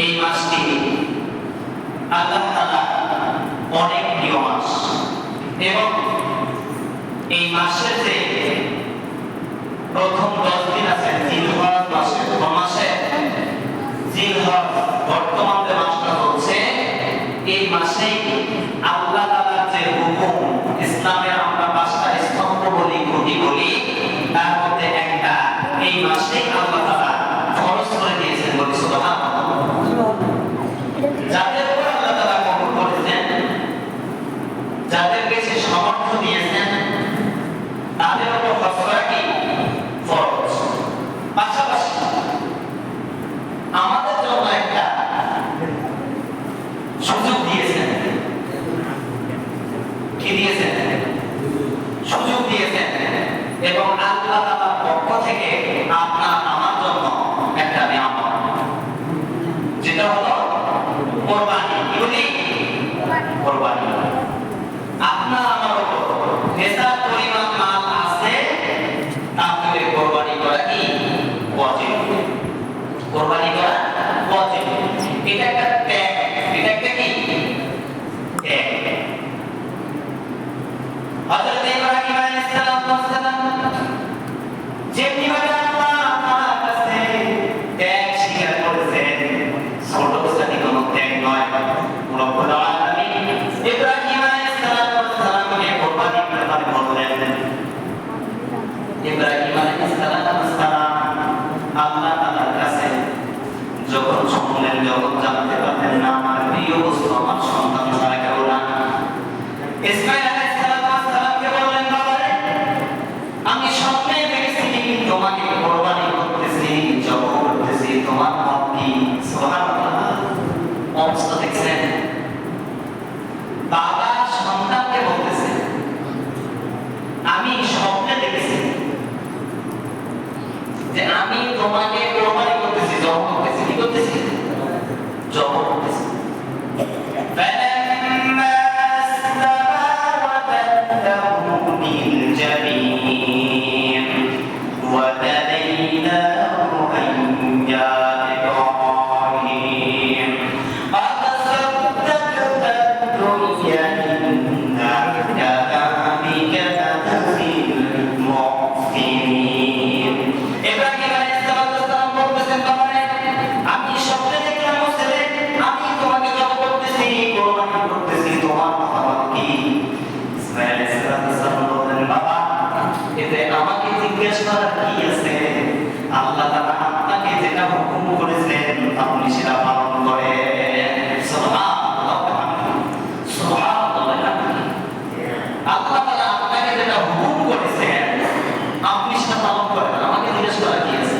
এই মাসটি আল্লাহ তালা অনেক প্রিয় মাস এবং এই মাসের যে প্রথম দশ দিন আছে জিলহজ মাসে ছ মাসে জিলহজ বর্তমান যে মাসটা হচ্ছে, এই মাসে আল্লাহ তালার যে হুকুম আমরা পাঁচটা স্তম্ভ বলি, খুঁটি বলি, তার মধ্যে একটা, এই মাসে এবং আল্লাহ পক্ষ থেকে আপনার যখন শুনলেন জগৎ জানতে পারতেন না আমার প্রিয় বস্তু আমার সন্তান তারা কেউ না 점 নির্দেশ কি আছে আল্লাহ তারা আপনাকে যেটা হুকুম করেছেন, আপনি সেটা পালন করে আমাকে আছে?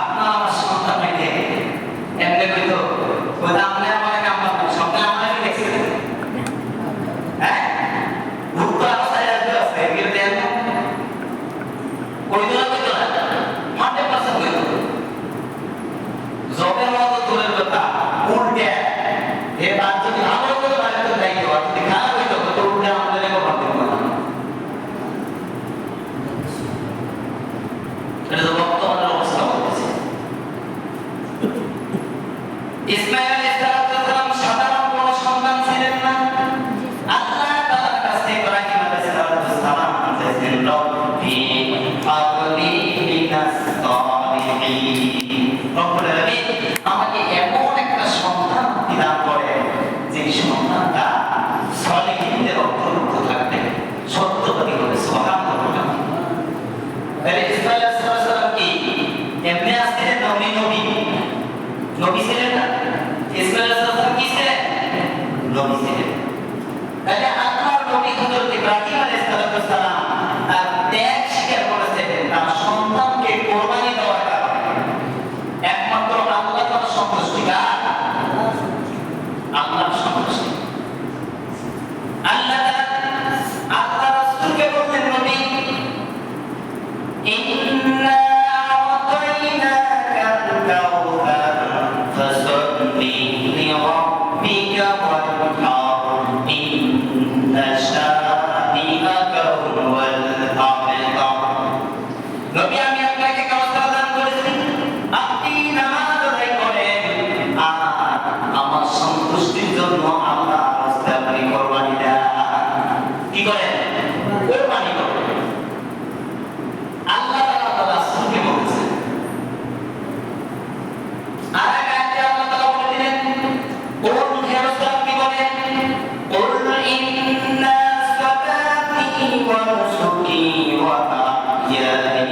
আপনার obrigado. وتعالى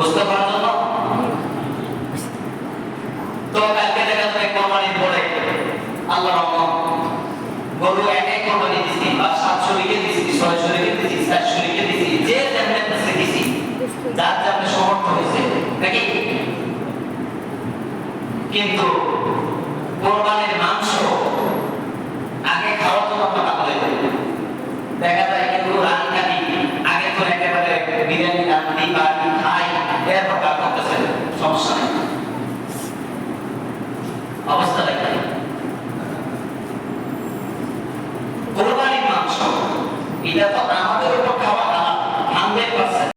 বুঝতে করার জন্য তো কালকে দেখা যাবে কোরবানির পরে। আল্লাহ গরু এক এক কোরবানি দিছি, বা সাতশো লিখে দিছি, ছয়শো লিখে দিছি, চারশো লিখে দিছি, যে কাছে দিছি। যার সমর্থ হয়েছে, নাকি? কিন্তু কোরবানির মাংস আগে খাওয়ার জন্য আমরা। দেখা যায়